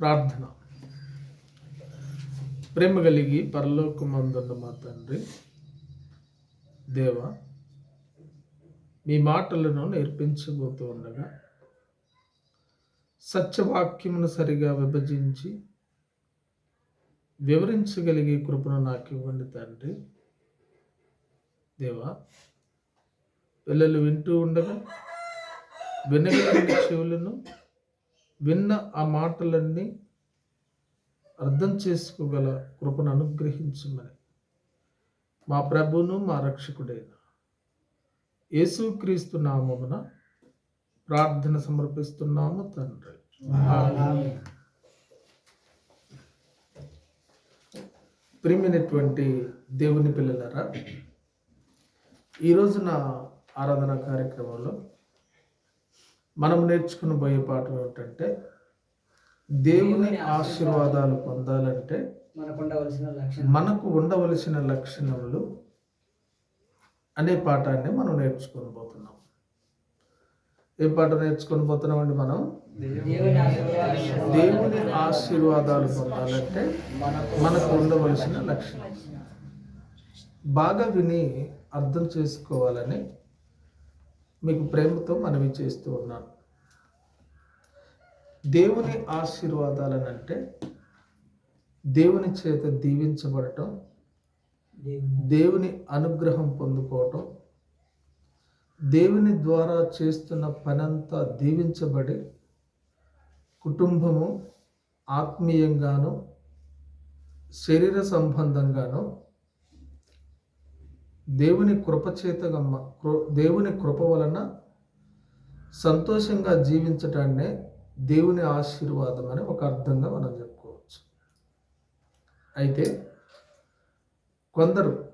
ప్రార్థన. ప్రేమ కలిగి పరలోకమందున్న మా తండ్రి దేవ మీ మాటలను నేర్పించబోతూ ఉండగా సత్యవాక్యమును సరిగా విభజించి వివరించగలిగే కృపను నాకు ఇవ్వండి తండ్రి. దేవా పిల్లలు వింటూ ఉండగా వినగలిగిన చెవులను విన్న ఆ మాటలన్నీ అర్థం చేసుకోగల కృపను అనుగ్రహించమని మా ప్రభును మా రక్షకుడైన యేసుక్రీస్తు నామమున ప్రార్థన సమర్పిస్తున్నాము తండ్రి. ప్రియమైనటువంటి దేవుని పిల్లలారా ఈ రోజున ఆరాధన కార్యక్రమంలో మనం నేర్చుకుని పోయే పాఠం ఏమిటంటే దేవుని ఆశీర్వాదాలు పొందాలంటే మనకు ఉండవలసిన లక్షణం. మనకు ఉండవలసిన లక్షణములు అనే పాఠాన్ని మనం నేర్చుకొని పోతున్నాం. ఏ పాఠం నేర్చుకొని పోతున్నామండి మనం? దేవుని ఆశీర్వాదాలు పొందాలంటే మనకు ఉండవలసిన లక్షణం. బాగా విని అర్థం చేసుకోవాలని మీకు ప్రేమతో మనవి చేస్తూ ఉన్నాను. దేవుని ఆశీర్వాదాలనంటే దేవుని చేత దీవించబడటం దేవుని అనుగ్రహం పొందుకోవటం దేవుని ద్వారా చేస్తున్న పనంతా దీవించబడి కుటుంబము ఆత్మీయంగాను శరీర సంబంధంగాను దేవుని కృపచేతగా మ- కృ- దేవుని కృప వలన సంతోషంగా జీవించటాన్నే దేవుని ఆశీర్వాదం అని ఒక అర్థంగా మనం చెప్పుకోవచ్చు. అయితే కొందరు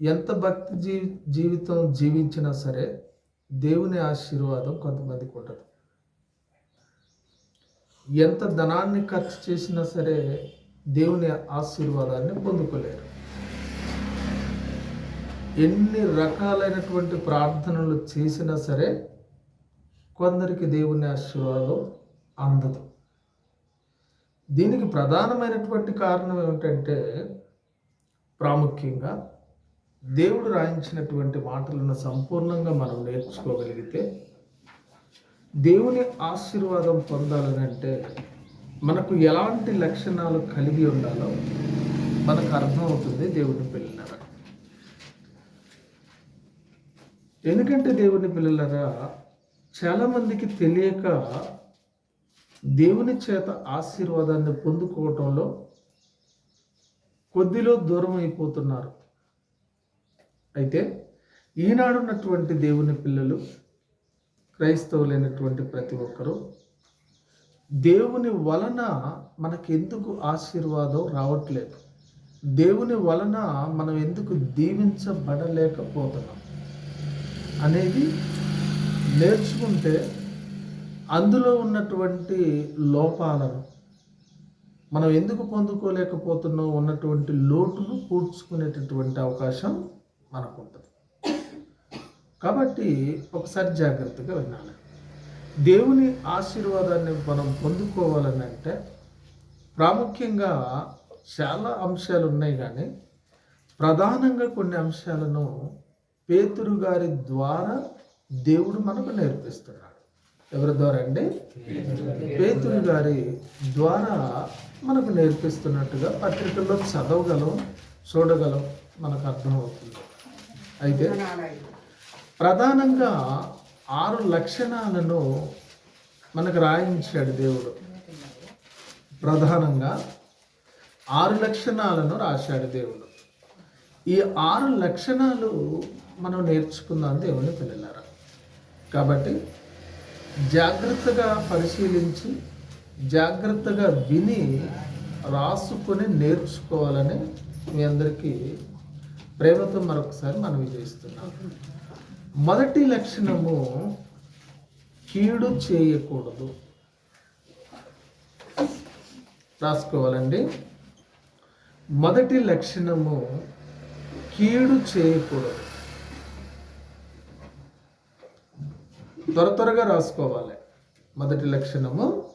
ఎంత భక్తి జీ జీవితం జీవించినా సరే దేవుని ఆశీర్వాదం కొంతమందికి ఉండదు. ఎంత ధనాన్ని ఖర్చు చేసినా సరే దేవుని ఆశీర్వాదాన్ని పొందుకోలేరు. ఎన్ని రకాలైనటువంటి ప్రార్థనలు చేసినా సరే కొందరికి దేవుని ఆశీర్వాదం అందదు. దీనికి ప్రధానమైనటువంటి కారణం ఏమిటంటే ప్రాముఖ్యంగా దేవుడు రాయించినటువంటి మాటలను సంపూర్ణంగా మనం నేర్చుకోగలిగితే దేవుని ఆశీర్వాదం పొందాలని అంటే మనకు ఎలాంటి లక్షణాలు కలిగి ఉండాలో మనకు అర్థమవుతుంది దేవుని పిల్లలరా ఎందుకంటే దేవుని పిల్లలరా చాలామందికి తెలియక దేవుని చేత ఆశీర్వాదాన్ని పొందుకోవటంలో కొద్దిలో దూరం అయిపోతున్నారు. అయితే ఈనాడున్నటువంటి దేవుని పిల్లలు క్రైస్తవులైనటువంటి ప్రతి ఒక్కరూ దేవుని వలన మనకెందుకు ఆశీర్వాదం రావట్లేదు? దేవుని వలన మనం ఎందుకు దీవించబడలేకపోతున్నాం? అనేది నేర్చుకుంటే అందులో ఉన్నటువంటి లోపాలను మనం ఎందుకు పొందుకోలేకపోతున్నాం ఉన్నటువంటి లోటును పూడ్చుకునేటటువంటి అవకాశం మనకు ఉంటుంది కాబట్టి ఒకసారి జాగ్రత్తగా వినాలి. దేవుని ఆశీర్వాదాన్ని మనం పొందుకోవాలని అంటే ప్రాముఖ్యంగా చాలా అంశాలు ఉన్నాయి కానీ ప్రధానంగా కొన్ని అంశాలను పేతురు గారి ద్వారా దేవుడు మనకు నేర్పిస్తున్నాడు. ఎవరి ద్వారా అండి? పేతురు గారి ద్వారా మనకు నేర్పిస్తున్నట్టుగా పత్రికల్లో చదవగలం చూడగలం మనకు అర్థమవుతుంది. అయితే ప్రధానంగా ఆరు లక్షణాలను మనకు రాయించాడు దేవుడు. ప్రధానంగా ఆరు లక్షణాలను రాశాడు దేవుడు. ఈ ఆరు లక్షణాలు మనం నేర్చుకుందాం దేవుని పిల్లలారా. కాబట్టి జాగ్రత్తగా పరిశీలించి జాగ్రత్తగా విని రాసుకొని నేర్చుకోవాలని మీ అందరికీ ప్రేమతో మరొకసారి మనవి చేస్తున్నాం మొదటి లక్షణము కీడు చేయకూడదు. రాసుకోవాలండి. మొదటి లక్షణము కీడు చేయకూడదు. త్వర త్వరగా రాసుకోవాలి. మొదటి లక్షణము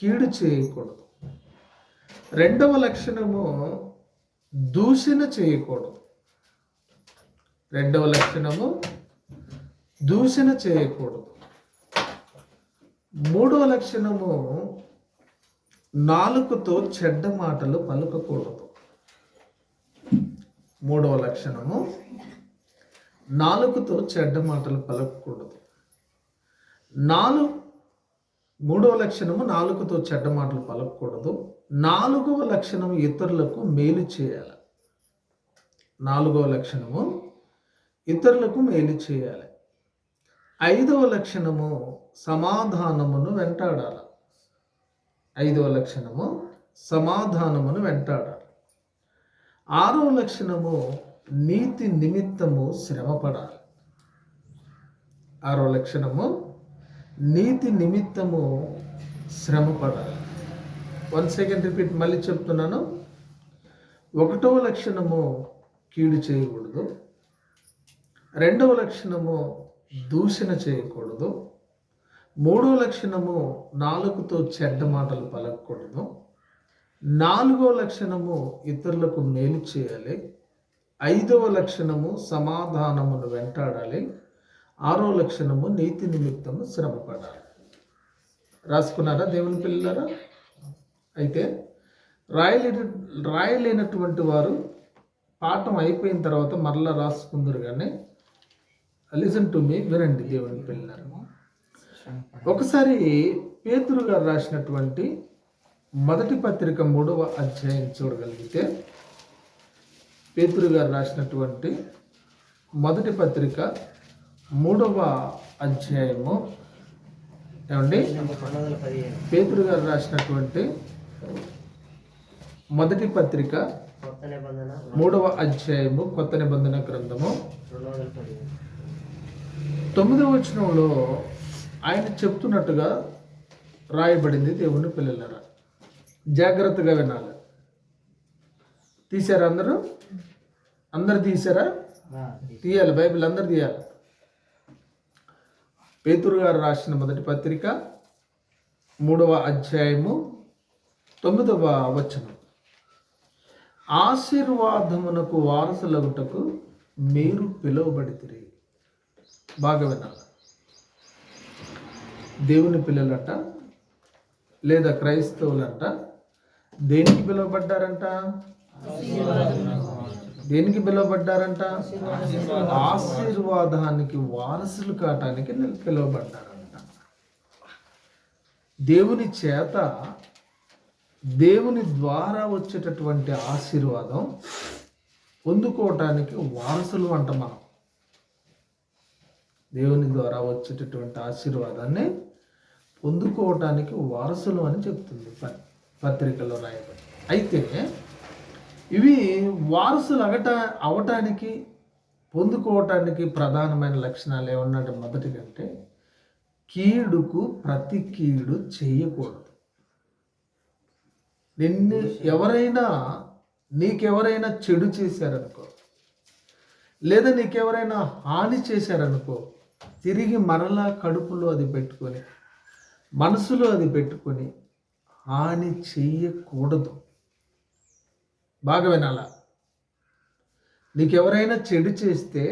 కీడు చేయకూడదు. రెండవ లక్షణము దూషణ చేయకూడదు. రెండవ లక్షణము దూషణ చేయకూడదు. మూడవ లక్షణము నాలుకతో చెడ్డ మాటలు పలుకకూడదు. మూడవ లక్షణము నాలుకతో చెడ్డ మాటలు పలకకూడదు. నాలుగు మూడవ లక్షణము నాలుగుతో చెడ్డ మాటలు పలకకూడదు. నాలుగవ లక్షణము ఇతరులకు మేలు చేయాలి. నాలుగవ లక్షణము ఇతరులకు మేలు చేయాలి. ఐదవ లక్షణము సమాధానమును వెంటాడాల. ఐదవ లక్షణము సమాధానమును వెంటాడాలి. ఆరవ లక్షణము నీతి నిమిత్తము శ్రమపడాలి. ఆరో లక్షణము నీతి నిమిత్తము శ్రమపడాలి. వన్ సెకండ్ రిపీట్ మళ్ళీ చెప్తున్నాను. ఒకటవ లక్షణము కీడు చేయకూడదు. రెండవ లక్షణము దూషణ చేయకూడదు. మూడవ లక్షణము నాలుగుతో చెడ్డ మాటలు పలకూడదు నాలుగో లక్షణము ఇతరులకు మేలు చేయాలి. ఐదవ లక్షణము సమాధానమును వెంటాడాలి. ఆరో లక్షణము నీతి నిమిత్తము శ్రమపడాలి. రాసుకున్నారా దేవుని పిల్లలారా? అయితే రాయలేని రాయలేనటువంటి వారు పాఠం అయిపోయిన తర్వాత మరలా రాసుకుందరు కానీ లిసన్ టు మీ వినండి దేవుని పిల్లలారా. ఒకసారి పేతురు గారు రాసినటువంటి మొదటి పత్రిక మూడవ అధ్యాయం చూడగలిగితే పేతురు గారు రాసినటువంటి మొదటి పత్రిక మూడవ అధ్యాయము. ఏమండి? పేతురు గారు రాసినటువంటి మొదటి పత్రిక మూడవ అధ్యాయము కొత్త నిబంధన గ్రంథము. తొమ్మిదవ వచనంలో ఆయన చెప్తున్నట్టుగా రాయబడింది దేవుని పిల్లలరా. జాగ్రత్తగా వినాలి. తీశారా అందరూ? అందరు తీశారా? తీయాలి. బైబిల్ అందరు తీయాలి. పేతురు గారు రాసిన మొదటి పత్రిక మూడవ అధ్యాయము తొమ్మిదవ వచనం. ఆశీర్వాదమునకు వారసులగుటకు మీరు పిలువబడితిరి. బాగా వినాలి. దేవుని పిల్లలట లేదా క్రైస్తవులంట దేనికి పిలువబడ్డారంట? దేనికి పిలువబడ్డారంట? ఆశీర్వాదానికి. వారసులు కావటానికి పిలువబడ్డారంట. దేవుని చేత దేవుని ద్వారా వచ్చేటటువంటి ఆశీర్వాదం పొందుకోవటానికి వారసులు అంట మనం. దేవుని ద్వారా వచ్చేటటువంటి ఆశీర్వాదాన్ని పొందుకోవటానికి వారసులు అని చెప్తుంది పత్రికలో రాయబడి. అయితే ఇవి వారసులు అగట అవటానికి పొందుకోవటానికి ప్రధానమైన లక్షణాలు ఏమన్నాడు మొదటి కంటే కీడుకు ప్రతి కీడు చేయకూడదు. నిన్ను ఎవరైనా నీకెవరైనా చెడు చేశారనుకో లేదా నీకెవరైనా హాని చేశారనుకో తిరిగి మరలా కడుపులో అది పెట్టుకొని మనసులో అది పెట్టుకొని హాని చేయకూడదు. బాగా వినాలా? నీకెవరైనా చెడు చేస్తే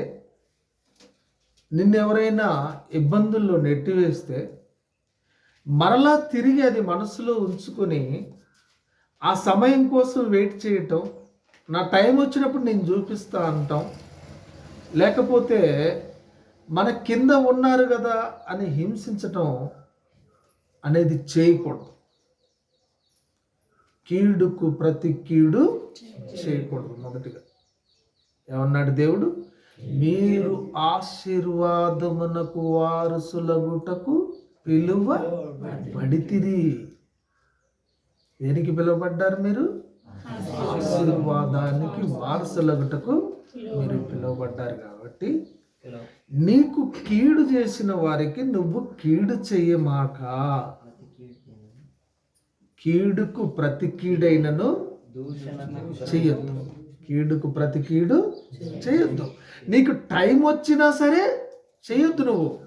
నిన్నెవరైనా ఇబ్బందుల్లో నెట్టివేస్తే మరలా తిరిగి అది మనసులో ఉంచుకొని ఆ సమయం కోసం వెయిట్ చేయటం నా టైం వచ్చినప్పుడు నేను చూపిస్తా అంటాం. లేకపోతే మన కింద ఉన్నారు కదా అని హింసించటం అనేది చేయకూడదు. కీడుకు ప్రతి కీడు చేయకూడదు మొదటిగా. ఏమన్నాడు దేవుడు? మీరు ఆశీర్వాదమునకు వారసులగుటకు పిలువ పడితిరి దేనికి పిలువబడ్డారు మీరు? ఆశీర్వాదానికి వారసులగుటకు మీరు పిలువబడ్డారు కాబట్టి నీకు కీడు చేసిన వారికి నువ్వు కీడు చెయ్యమాక కీడుకు ప్రతి కీడైనను చేయొద్దు. కీడుకు ప్రతి కీడు చేయొద్దు. నీకు టైం వచ్చినా సరే చేయొద్దు నువ్వు.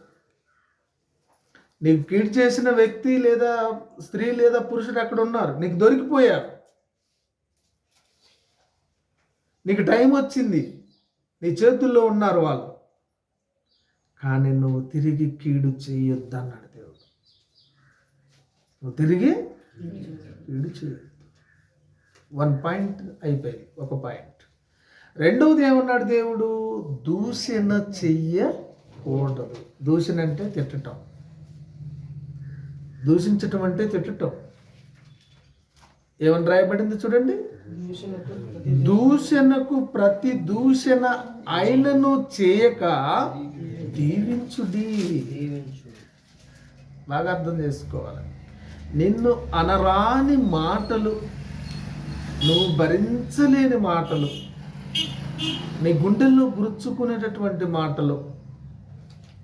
నీకు కీడు చేసిన వ్యక్తి లేదా స్త్రీ లేదా పురుషుడు అక్కడ ఉన్నారు. నీకు దొరికిపోయారు నీకు టైం వచ్చింది. నీ చేతుల్లో ఉన్నారు వాళ్ళు. కానీ నువ్వు తిరిగి కీడు చేయొద్దు అన్నాడు దేవుడు. నువ్వు తిరిగి చేయొద్దు వన్ పాయింట్ అయిపోయింది ఒక పాయింట్ రెండవది ఏమన్నాడు దేవుడు? దూషణ చెయ్యకూడదు. దూషణ అంటే తిట్టటం. దూషించటం అంటే తిట్టటం. ఏమని రాయబడింది చూడండి? దూషణకు ప్రతి దూషణ ఆయనను చేయక దీవించుడి. దీవించు బాగా అర్థం చేసుకోవాలి. నిన్ను అనరాని మాటలు నువ్వు భరించలేని మాటలు నీ గుండెల్లో గుర్చుకునేటటువంటి మాటలు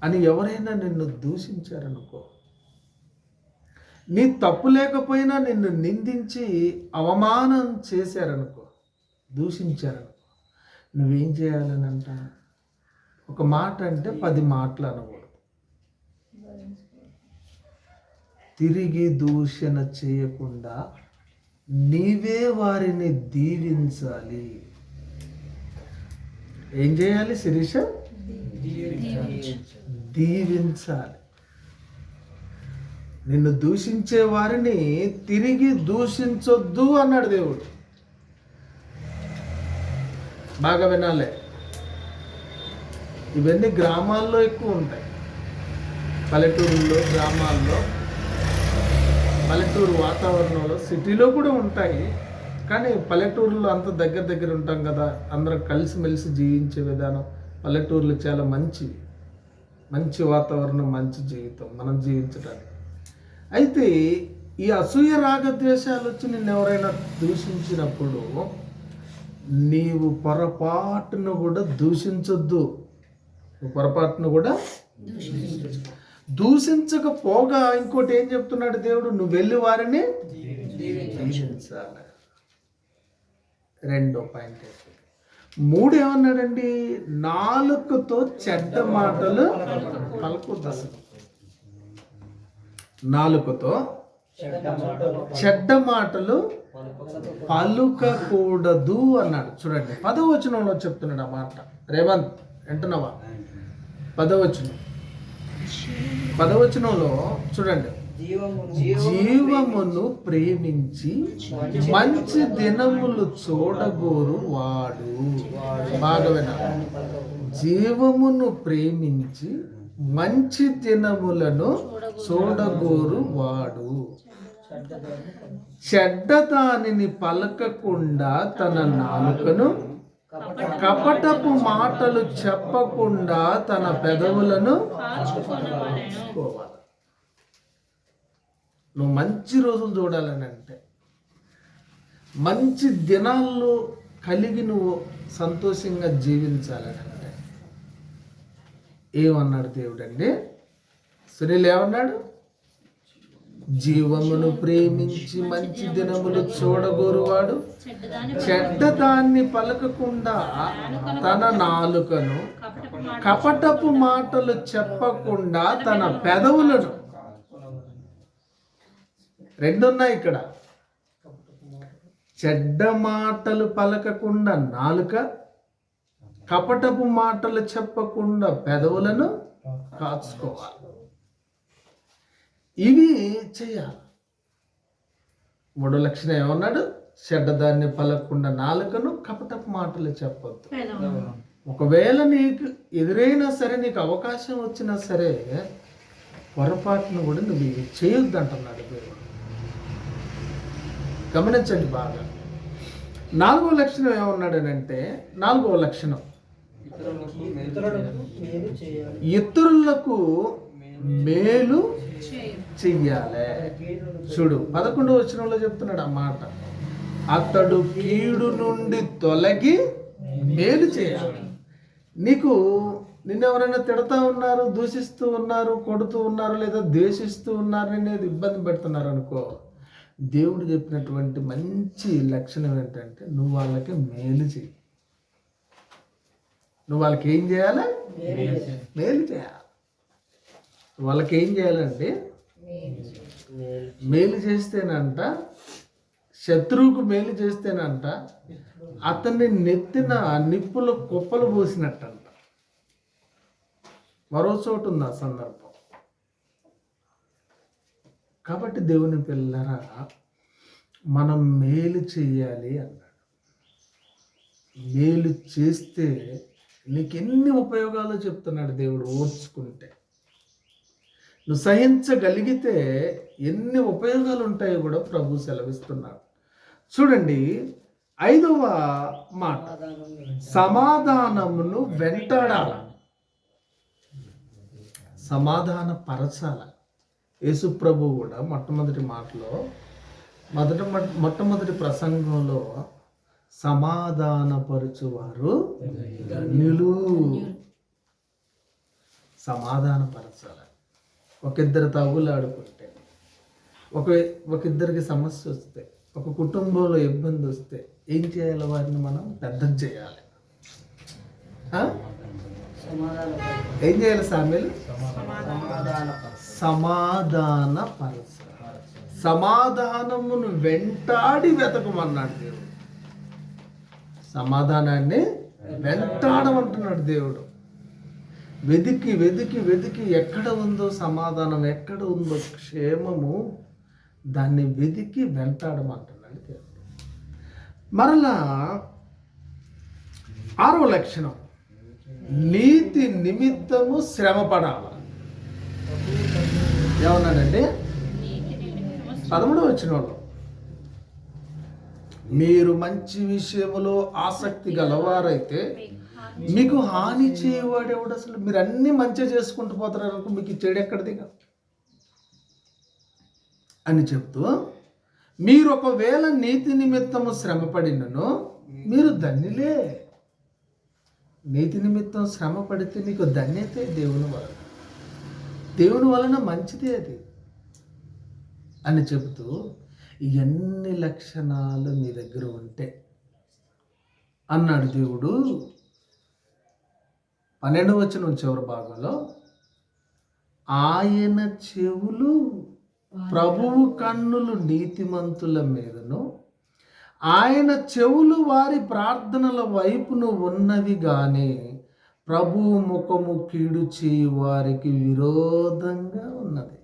అని ఎవరైనా నిన్ను దూషించారనుకో నీ తప్పు లేకపోయినా నిన్ను నిందించి అవమానం చేశారనుకో దూషించారనుకో నువ్వేం చేయాలని అంట ఒక మాట అంటే పది మాటలు అనుకో తిరిగి దూషణ చేయకుండా నీవే వారిని దీవించాలి. ఏం చేయాలి శిరీష? దీవించాలి. నిన్ను దూషించే వారిని తిరిగి దూషించొద్దు అన్నాడు దేవుడు. బాగా వినాలి. ఇవన్నీ గ్రామాల్లో ఎక్కువ ఉంటాయి. పల్లెటూరుల్లో గ్రామాల్లో పల్లెటూరు వాతావరణంలో సిటీలో కూడా ఉంటాయి. కానీ పల్లెటూరులో అంత దగ్గర దగ్గర ఉంటాం కదా. అందరం కలిసిమెలిసి జీవించే విధానం పల్లెటూర్లు చాలా మంచి మంచి వాతావరణం మంచి జీవితం మనం జీవించడానికి అయితే ఈ అసూయ రాగద్వేషాలు వచ్చి నిన్ను ఎవరైనా దూషించినప్పుడు నీవు పొరపాటును కూడా దూషించొద్దు. పొరపాటును కూడా దూషించకపోగా ఇంకోటి ఏం చెప్తున్నాడు దేవుడు? నువ్వు వెళ్ళి వారిని దీవించాలి. రెండో పాయింట్ మూడు ఏమన్నాడండి? నాలుకతో చెడ్డ మాటలు పలకొద్దు అసలు నాలుకతో చెడ్డ మాటలు పలుకకూడదు అన్నాడు. చూడండి పదవచనంలో చెప్తున్నాడు ఆ మాట. రేవంత్ వింటున్నావా? పదవచనం. పదవచనంలో చూడండి. జీవమును ప్రేమించి మంచి దినములు చూడగోరు వాడు. బాగా జీవమును ప్రేమించి మంచి దినములను చూడగోరు వాడు. చెడ్డ దానిని పలకకుండా తన నాలుకను కపటపు మాటలు చెప్పకుండా తన పెదవులను నువ్వు మంచి రోజులు చూడాలని అంటే మంచి దినాల్లో కలిగి నువ్వు సంతోషంగా జీవించాలని అంటే. ఏమన్నాడు దేవుడు అండి సునీల్ ఏమన్నాడు? జీవమును ప్రేమించి మంచి దినములు చూడగోరువాడు చెడ్డ దాన్ని పలకకుండా తన నాలుకను కపటపు మాటలు చెప్పకుండా తన పెదవులను. రెండున్నాయి ఇక్కడ. చెడ్డ మాటలు పలకకుండా నాలుక కపటపు మాటలు చెప్పకుండా పెదవులను కాచుకోవాలి. ఇవి చేయాలి. మూడో లక్షణం ఏమన్నాడు? చెడ్డదాన్ని పలకకుండా నాలుకను కపటపు మాటలు చెప్పొద్దు. ఒకవేళ నీకు ఎదురైనా సరే నీకు అవకాశం వచ్చినా సరే పొరపాటును కూడా నువ్వు ఇవి చేయొద్దు అంటున్నాడు దేవుడు. గమనించండి బాగా. నాలుగో లక్షణం ఏమన్నాడనంటే నాలుగో లక్షణం. ఇతరులకు మేలు చెయ్యాలి. చూడు పదకొండవ వచనంలో చెప్తున్నాడు ఆ మాట. అతడు కీడు నుండి తొలగి మేలు చేయాలి. నీకు నిన్నెవరైనా తిడతా ఉన్నారు దూషిస్తూ ఉన్నారు కొడుతూ ఉన్నారు లేదా ద్వేషిస్తూ ఉన్నారు అనేది ఇబ్బంది పెడుతున్నారు అనుకో దేవుడు చెప్పినటువంటి మంచి లక్షణం ఏంటంటే నువ్వు వాళ్ళకి మేలు చెయ్యి. నువ్వు వాళ్ళకి ఏం చేయాలి. మేలు చేయాలి. వాళ్ళకి ఏం చేయాలంటే మేలు చేస్తేనంట శత్రువుకు మేలు చేస్తేనంట అతన్ని నెత్తిన నిప్పుల కుప్పలు పోసినట్టంట. మరో చోటు ఉంది ఆ సందర్భం. కాబట్టి దేవుని పిల్లరా మనం మేలు చేయాలి అన్నాడు. మేలు చేస్తే నీకు ఎన్ని ఉపయోగాలు చెప్తున్నాడు దేవుడు ఓర్చుకుంటే. నువ్వు సహించగలిగితే ఎన్ని ఉపయోగాలు ఉంటాయో కూడా ప్రభు సెలవిస్తున్నాడు. చూడండి ఐదవ మాట. సమాధానమును వెంటాడాల. సమాధాన పరచాల. యేసు ప్రభు కూడా మొట్టమొదటి మాటలో మొదట మొట్టమొదటి ప్రసంగంలో సమాధానపరచువారు ధన్యులు సమాధానపరచాలి. ఒక ఇద్దరు తగులు ఆడుకుంటే ఒక ఒక ఇద్దరికి సమస్య వస్తే ఒక కుటుంబంలో ఇబ్బంది వస్తే ఏం చేయాలి వారిని మనం పెద్దం చేయాలి? ఏం చేయాలి సామెలు? సమాధాన పరచ సమాధానమును వెంటాడి వెతకమన్నాడు దేవుడు. సమాధానాన్ని వెంటాడమంటున్నాడు దేవుడు. వెదికి వెదికి వెదికి ఎక్కడ ఉందో సమాధానం ఎక్కడ ఉందో క్షేమము దాన్ని వెదికి వెంటాడమంటున్నాడు దేవుడు. మరలా ఆరవ లక్షణం నీతి నిమిత్తము శ్రమ పడాల ఏమన్నాడంటే పదమూడు వచ్చిన వాళ్ళు మీరు మంచి విషయంలో ఆసక్తి గలవారైతే మీకు హాని చేయవాడు ఎవడు అసలు? మీరు అన్ని మంచి చేసుకుంటూ పోతారు అనుకో మీకు చెడు ఎక్కడిదిగా అని చెప్తూ మీరు ఒకవేళ నీతి నిమిత్తము శ్రమపడినను మీరు ధన్యులే. నీతి నిమిత్తం శ్రమ పడితే నీకు ధన్యతే దేవుని వలన. దేవుని వలన మంచిదే అది. అని చెబుతూ ఎన్ని లక్షణాలు మీ దగ్గర ఉంటే అన్నాడు దేవుడు. పన్నెండు వచ్చిన చివరి భాగంలో ఆయన చెవులు ప్రభువు కన్నులు నీతిమంతుల మీదను ఆయన చెవులు వారి ప్రార్థనల వైపును ఉన్నవి కానీ ప్రభువు ముఖము కీడు చేయి వారికి విరోధంగా ఉన్నది.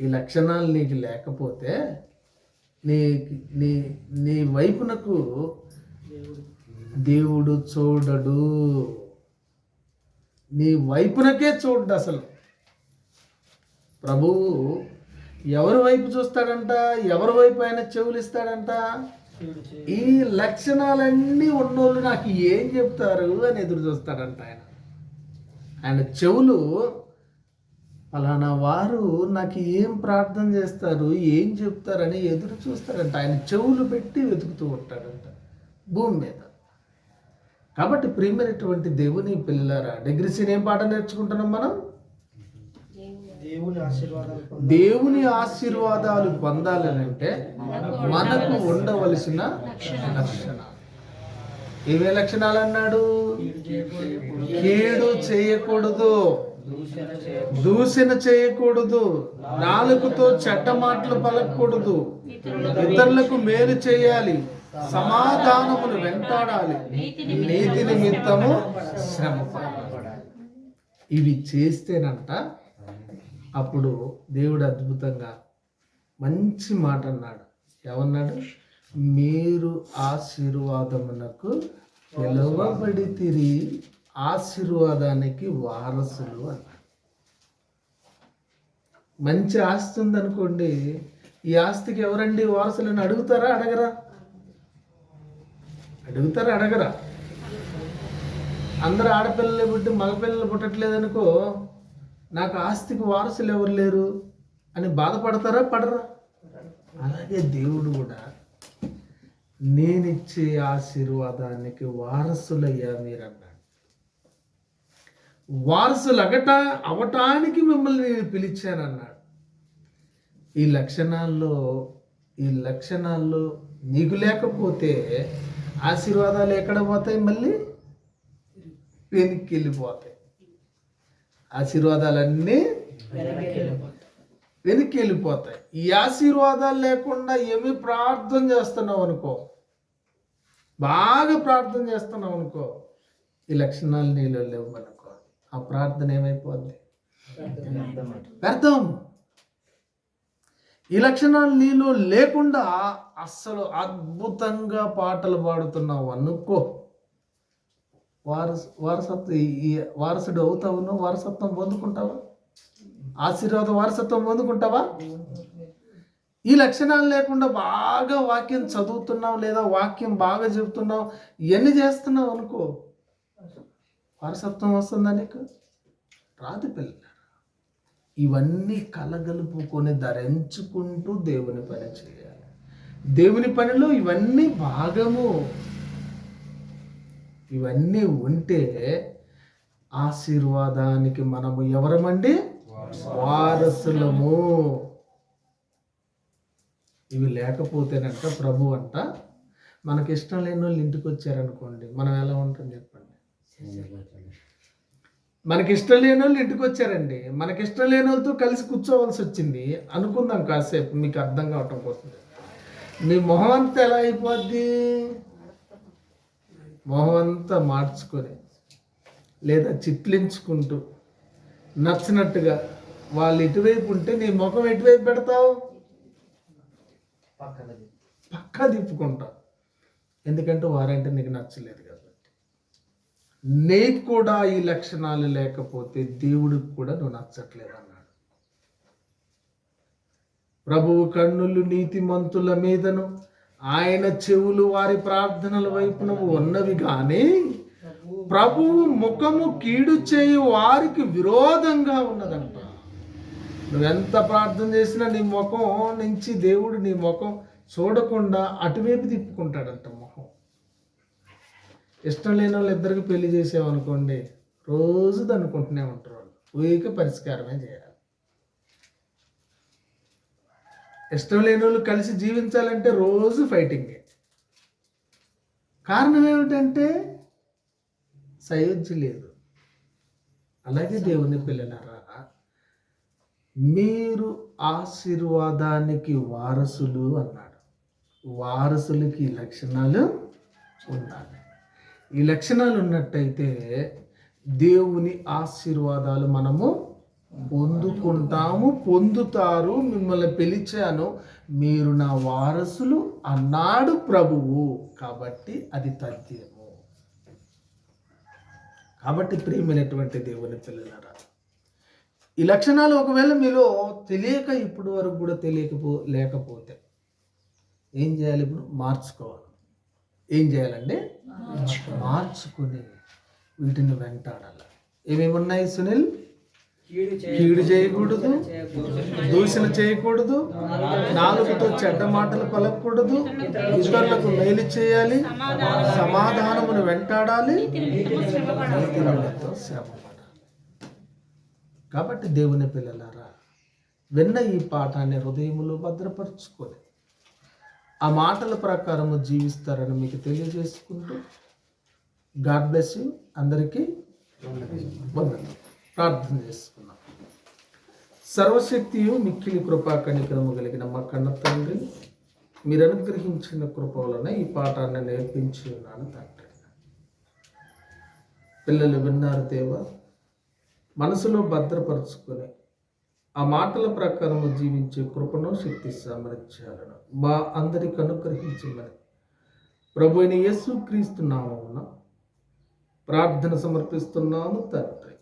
ఈ లక్షణాలు నీకు లేకపోతే నీ నీ నీ వైపునకు దేవుడు చూడడు. నీ వైపునకే చూడ్డు అసలు. ప్రభువు ఎవరి వైపు చూస్తాడంట? ఎవరి వైపు ఆయన చెవులు ఇస్తాడంట ఈ లక్షణాలన్నీ ఉన్నోళ్ళు నాకు ఏం చెప్తారు అని ఎదురు చూస్తాడంట ఆయన. ఆయన చెవులు ఫలానా వారు నాకు ఏం ప్రార్థన చేస్తారు? ఏం చెప్తారని ఎదురు చూస్తాడంట. ఆయన చెవులు పెట్టి వెతుకుతూ ఉంటాడంట. భూమి మీద. కాబట్టి ప్రియమైనటువంటి దేవుని పిల్లలారా డిగ్రీ సీన్ ఏం పాట నేర్చుకుంటున్నాం మనం? దేవుని ఆశీర్వాదాలు దేవుని ఆశీర్వాదాలు పొందాలని అంటే మనకు ఉండవలసిన లక్షణాలు. ఏవే లక్షణాలు అన్నాడు? కీడు చేయకూడదు. దూషణ చేయకూడదు. నాలుగుతో చెడ్డ మాటలు పలకూడదు ఇతరులకు మేలు చేయాలి. సమాధానమును వెంటాడాలి. నీతి నిమిత్తము శ్రమ. ఇవి చేస్తేనంట అప్పుడు దేవుడు అద్భుతంగా మంచి మాట అన్నాడు. ఏమన్నాడు? మీరు ఆశీర్వాదమునకు పిలువబడి తిరిగి ఆశీర్వాదానికి వారసులు అన్నాడు. మంచి ఆస్తి ఉందనుకోండి ఈ ఆస్తికి ఎవరండి వారసులని అడుగుతారా అడగరా? అడుగుతారా అడగరా? అందరు ఆడపిల్లలు పుట్టి మగపిల్లలు పుట్టట్లేదనుకో నాకు ఆస్తికి వారసులు ఎవరు లేరు అని బాధపడతారా పడరా? అలాగే దేవుడు కూడా నేనిచ్చే ఆశీర్వాదానికి వారసులయ్యా మీరన్నాడు. వారసులు అగట అవటానికి మిమ్మల్ని నేను పిలిచానన్నాడు. ఈ లక్షణాల్లో ఈ లక్షణాల్లో నీకు లేకపోతే ఆశీర్వాదాలు ఎక్కడ పోతాయి మళ్ళీ? వెనక్కి వెళ్ళిపోతాయి. ఆశీర్వాదాలన్నీ వెనక్కి వెళ్ళిపోతాయి. ఈ ఆశీర్వాదాలు లేకుండా ఏమి ప్రార్థన చేస్తున్నావు అనుకో? బాగా ప్రార్థన చేస్తున్నావు అనుకో? ఈ లక్షణాలు నీలో లేవు అనుకో. ఆ ప్రార్థన ఏమైపోద్ది? వ్యర్థం. ఈ లక్షణాలు నీలో లేకుండా అస్సలు అద్భుతంగా పాటలు పాడుతున్నావు అనుకో. వారస వారసత్వం ఈ వారసుడు అవుతావు వారసత్వం పొందుకుంటావా? ఆశీర్వాద వారసత్వం పొందుకుంటావా? ఈ లక్షణాలు లేకుండా బాగా వాక్యం చదువుతున్నావు లేదా వాక్యం బాగా చెబుతున్నావు ఇవన్నీ చేస్తున్నావు అనుకో? వారసత్వం వస్తుందా నీకు? రాదు పిల్లలు. ఇవన్నీ కలగలుపుకొని ధరించుకుంటూ దేవుని పని చేయాలి. దేవుని పనిలో ఇవన్నీ భాగము. ఇవన్నీ ఉంటే ఆశీర్వాదానికి మనము ఎవరమండి? వారసులము. ఇవి లేకపోతేనంట ప్రభు అంట మనకి ఇష్టం లేని వాళ్ళు ఇంటికి వచ్చారనుకోండి మనం ఎలా ఉంటాం చెప్పండి? మనకి ఇష్టం లేని వాళ్ళు ఇంటికి వచ్చారండి మనకి ఇష్టం లేని వాళ్ళతో కలిసి కూర్చోవలసి వచ్చింది అనుకుందాం కాసేపు మీకు అర్థం కావటం కోసం. మీ మొహం అంతా ఎలా అయిపోద్ది? మొహం అంతా మార్చుకొని లేదా చిట్లించుకుంటూ నచ్చినట్టుగా వాళ్ళు ఇటువైపు ఉంటే నీ ముఖం ఎటువైపు పెడతావు? పక్కా తిప్పుకుంటావు ఎందుకంటే వారంటే నీకు నచ్చలేదు కాబట్టి నీకు కూడా ఈ లక్షణాలు లేకపోతే దేవుడికి కూడా నువ్వు నచ్చట్లేదు అన్నాడు ప్రభువు కన్నులు నీతిమంతుల మీదను ఆయన చెవులు వారి ప్రార్థనల వైపున ఉన్నవి కానీ ప్రభువు ముఖము కీడు చేయి వారికి విరోధంగా ఉన్నదంట. నువ్వెంత ప్రార్థన చేసినా నీ ముఖం నుంచి దేవుడు నీ ముఖం చూడకుండా అటువైపు తిప్పుకుంటాడంట. ఇష్టం లేని వాళ్ళు ఇద్దరికి పెళ్ళి చేసామనుకోండి రోజు దన్నుకుంటూనే ఉంటారు వాళ్ళు. ఊరికే పరిష్కారమే చేయాలి. ఇష్టం లేని వాళ్ళు కలిసి జీవించాలంటే రోజు ఫైటింగే కారణం ఏమిటంటే సయోధ్య లేదు. అలాగే దేవుని పిల్లలారా మీరు ఆశీర్వాదానికి వారసులు అన్నాడు వారసులకి లక్షణాలు ఉండాలి. ఈ లక్షణాలు ఉన్నట్టయితే దేవుని ఆశీర్వాదాలు మనము పొందుకుంటాము పొందుతారు మిమ్మల్ని పిలిచాను. మీరు నా వారసులు అన్నాడు ప్రభువు. కాబట్టి అది తథ్యము. కాబట్టి ప్రియమైనటువంటి దేవుని పిల్లలరా ఈ లక్షణాలు ఒకవేళ మీలో తెలియక ఇప్పటి వరకు కూడా తెలియకపో లేకపోతే ఏం చేయాలి ఇప్పుడు? మార్చుకోవాలి. ఏం చేయాలండి? మార్చుకుని వీటిని వెంటాడాలి. ఏమేమి ఉన్నాయి సునీల్? కీడు చేయకూడదు. దూషణ చేయకూడదు. నాలుగుతో చెడ్డ మాటలు పలకూడదు ఇతరులకు మేలు చేయాలి. సమాధానమును వెంటాడాలి. కాబట్టి దేవుని పిల్లలారా విన్న ఈ పాఠాన్ని హృదయములో భద్రపరుచుకొని ఆ మాటల ప్రకారము జీవిస్తారని మీకు తెలియజేసుకుంటూ గాడ్ బ్లెస్ యూ. అందరికీ వందనం ప్రార్థన చేసుకున్నాం సర్వశక్తియు మిక్కిలి కృపా కనికరము కలిగిన మా కన్న తండ్రి మీరు అనుగ్రహించిన కృప వలన ఈ పాఠాన్ని నేర్పించి ఉన్నాను తండ్రి. పిల్లలు విన్నారు దేవ మనసులో భద్రపరుచుకొని ఆ మాటల ప్రకారము జీవించే కృపను శక్తి సామర్థ్యాలను మా అందరికి అనుగ్రహించమని. ప్రభు అయిన యేసు క్రీస్తు నామమున ప్రార్థన సమర్పిస్తున్నాము తండ్రి.